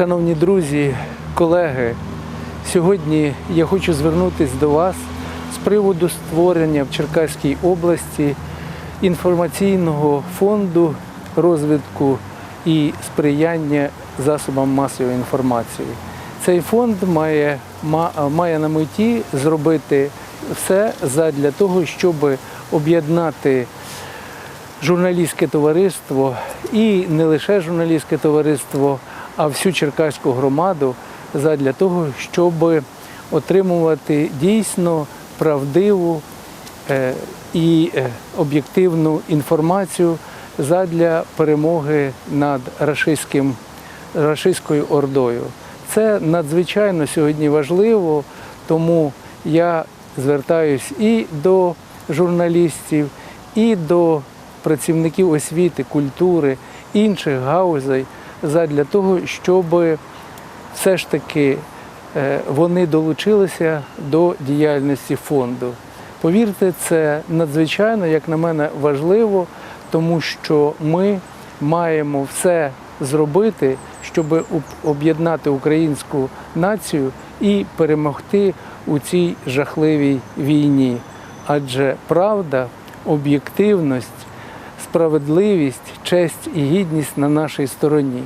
Шановні друзі, колеги, сьогодні я хочу звернутися до вас з приводу створення в Черкаській області інформаційного фонду розвитку і сприяння засобам масової інформації. Цей фонд має, має на меті зробити все задля того, щоб об'єднати журналістське товариство і не лише журналістське товариство, а всю черкаську громаду задля того, щоб отримувати дійсно правдиву е, і е, об'єктивну інформацію задля перемоги над рашистським, рашистською ордою. Це надзвичайно сьогодні важливо, тому я звертаюсь і до журналістів, і до працівників освіти, культури, інших гаузей задля того, щоб все ж таки е, вони долучилися до діяльності фонду. Повірте, це надзвичайно, як на мене, важливо, тому що ми маємо все зробити, щоб об'єднати українську націю і перемогти у цій жахливій війні. Адже правда, об'єктивність, справедливість, честь і гідність на нашій стороні.